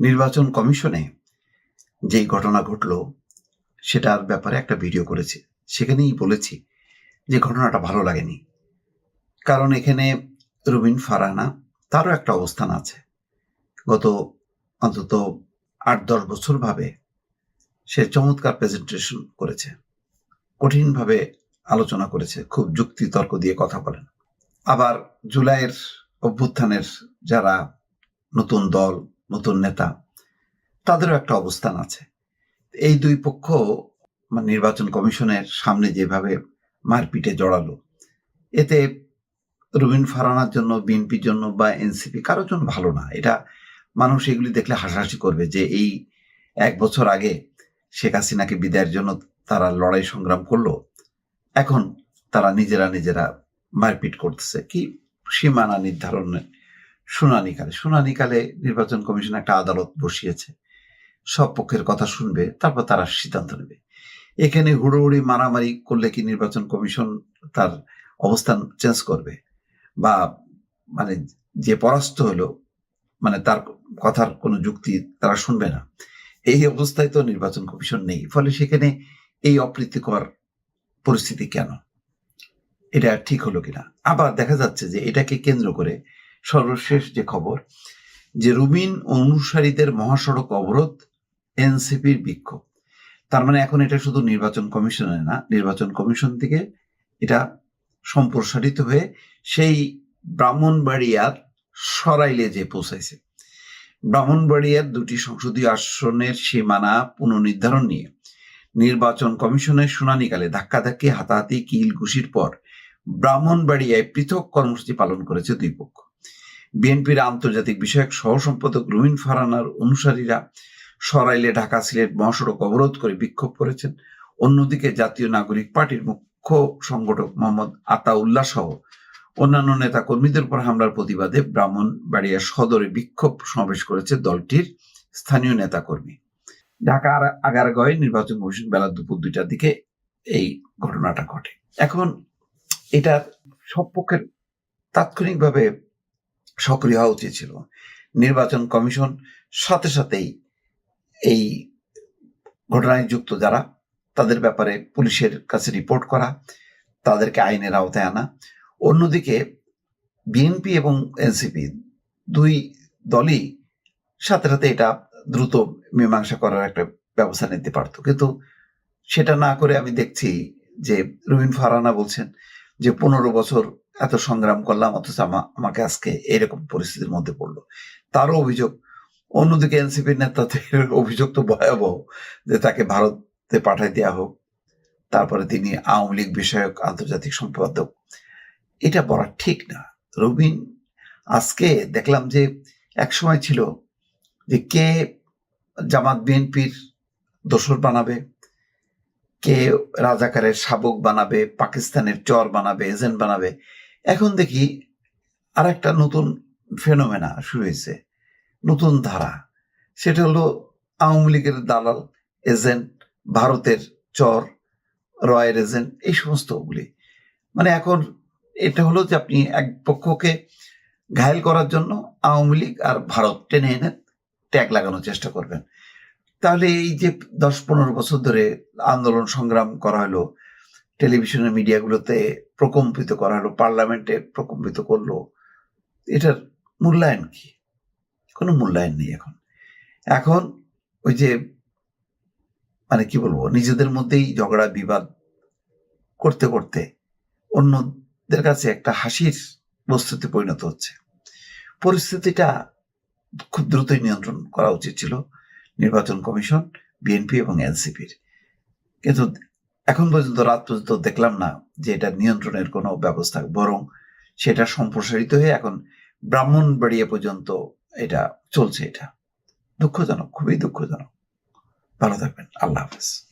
নির্বাচন কমিশনে যেই ঘটনা ঘটলো, সেটার ব্যাপারে একটা ভিডিও করেছি। সেখানেই বলেছি যে ঘটনাটা ভালো লাগেনি। কারণ এখানে রুবিন ফারানা, তারও একটা অবস্থান আছে। গত অন্তত আট দশ বছরভাবে সে চমৎকার প্রেজেন্টেশন করেছে। কঠিনভাবে আলোচনা করেছে, খুব যুক্তি তর্ক দিয়ে কথা বলেন। আবার জুলাইয়ের অভ্যুত্থানের যারা নতুন দল নতুন নেতা, তাদেরও একটা অবস্থান আছে। এই দুই পক্ষ মানে নির্বাচন কমিশনের সামনে যেভাবে মারপিটে জড়ালো, এতে রুবিন ফারানার জন্য, বিএনপির জন্য বা এনসিপি কারোর জন্য ভালো না। এটা মানুষ এগুলি দেখলে হাসাহাসি করবে যে এই এক বছর আগে শেখ হাসিনাকে বিদায়ের জন্য তারা লড়াই সংগ্রাম করল, এখন তারা নিজেরা নিজেরা মারপিট করতেছে। কি সীমানা নির্ধারণে শুনানিকালে শুনানিকালে নির্বাচন কমিশন একটা আদালত বসিয়েছে। সব পক্ষের কথা শুনবে, তারপর তারা সিদ্ধান্ত নেবে। এখানে হুড়োহুড়ি মারামারি করলে কি নির্বাচন কমিশন তার অবস্থান চেঞ্জ করবে? বা মানে যে পরাস্ত হলো মানে তার কথার কোনো যুক্তি তারা শুনবে না। এই অবস্থায় তো নির্বাচন কমিশন নেই, ফলে সেখানে এই অপ্রীতিকর পরিস্থিতি কেন? এটা ঠিক হলো কিনা? আবার দেখা যাচ্ছে যে এটাকে কেন্দ্র করে সর্বশেষ যে খবর, যে রুবিন অনুসারীদের মহাসড়ক অবরোধ এনসিপির বিক্ষোভ। তার মানে এখন এটা শুধু নির্বাচন কমিশনে না, নির্বাচন কমিশন থেকে এটা সম্প্রসারিত হয়ে সেই ব্রাহ্মণবাড়িয়ার সরাইলে যে পৌঁছাইছে। ব্রাহ্মণবাড়িয়ার দুটি সংসদীয় আসনের সীমানা পুনর্নির্ধারণ নিয়ে নির্বাচন কমিশনের শুনানিকালে ধাক্কাধাক্কি, হাতাহাতি, কিল, ঘুষির পর ব্রাহ্মণবাড়িয়ায় পৃথক কর্মসূচি পালন করেছে দুই পক্ষ। বিএনপির আন্তর্জাতিক বিষয়ক সহ সম্পাদক রুমিন ফারানার অনুসারীরা সরাইলে ঢাকা সিলেট মহাসড়ক অবরোধ করে বিক্ষোভ করেছেন। অন্যদিকে জাতীয় নাগরিক পার্টির মুখ্য সংগঠক মোহাম্মদ আতাউল্লাহ সহ অন্যান্য নেতা কর্মীদের উপর হামলার প্রতিবাদে ব্রাহ্মণবাড়িয়া সদরে বিক্ষোভ সমাবেশ করেছে দলটির স্থানীয় নেতা কর্মী ঢাকার আগারগয়ে নির্বাচন কমিশন বেলা দুপুর দুইটার দিকে এই ঘটনাটা ঘটে। এখন এটা সব পক্ষের তাৎক্ষণিকভাবে সক্রিয় হওয়া উচিত ছিল। নির্বাচন কমিশন সাথে সাথেই এই ঘটনায় যুক্ত যারা, তাদের ব্যাপারে পুলিশের কাছে রিপোর্ট করা, তাদেরকে আইনের আওতায় আনা। অন্যদিকে বিএনপি এবং এনসিপি দুই দলই সাথে সাথে এটা দ্রুত মীমাংসা করার একটা ব্যবস্থা নিতে পারতো। কিন্তু সেটা না করে আমি দেখছি যে রুবিন ফারানা বলছেন যে পনেরো বছর এত সংগ্রাম করলাম, অথচ আমাকে আজকে এরকম পরিস্থিতির মধ্যে পড়ল। তারও অভিযোগ, অন্যদিকে এনসিপির নেতাদের অভিযোগ তো ভয়াবহ, যে তাকে ভারতে পাঠাই দেওয়া হোক, তারপরে তিনি আওয়ামী লীগ বিষয়ক আন্তর্জাতিক সম্পাদক। এটা বলা ঠিক না। রবিন, আজকে দেখলাম যে এক সময় ছিল যে কে জামাত বিএনপির দোসর বানাবে, কে রাজাকারের শাবক বানাবে, পাকিস্তানের চর বানাবে, এজেন্ট বানাবে এখন দেখি আর একটা নতুন ফেনোমেনা শুরু হয়েছে, নতুন ধারা। সেটা হলো আওয়ামী লীগের দালাল, এজেন্ট, ভারতের চর, রয়ের এজেন্ট, এই সমস্তগুলি। মানে এখন এটা হলো যে আপনি এক পক্ষকে ঘায়ল করার জন্য আওয়ামী লীগ আর ভারত টেনে এনে ট্যাগ লাগানোর চেষ্টা করবেন। তাহলে এই যে দশ পনেরো বছর ধরে আন্দোলন সংগ্রাম করা হলো টেলিভিশনের মিডিয়াগুলোতে প্রকম্পিত করা হলো পার্লামেন্টে প্রকম্পিত করল, এটার মূল্যায়ন কি? কোনো মূল্যায়ন নেই এখন। এখন ওই যে মানে কি বলব, নিজেদের মধ্যেই ঝগড়া, বিবাদ করতে করতে অন্যদের কাছে একটা হাসির বস্তুতে পরিণত হচ্ছে। পরিস্থিতিটা খুব দ্রুতই নিয়ন্ত্রণ করা উচিত ছিল, নির্বাচন কমিশন, বিএনপি এবং এনসিপির। কিন্তু এখন পর্যন্ত, রাত পর্যন্ত দেখলাম না যে এটা নিয়ন্ত্রণের কোনো ব্যবস্থা, বরং সেটা সম্প্রসারিত হয়ে এখন ব্রাহ্মণবাড়িয়া পর্যন্ত এটা চলছে এটা। দুঃখজনক, খুবই দুঃখজনক। ভালো থাকবেন, আল্লাহ হাফেজ।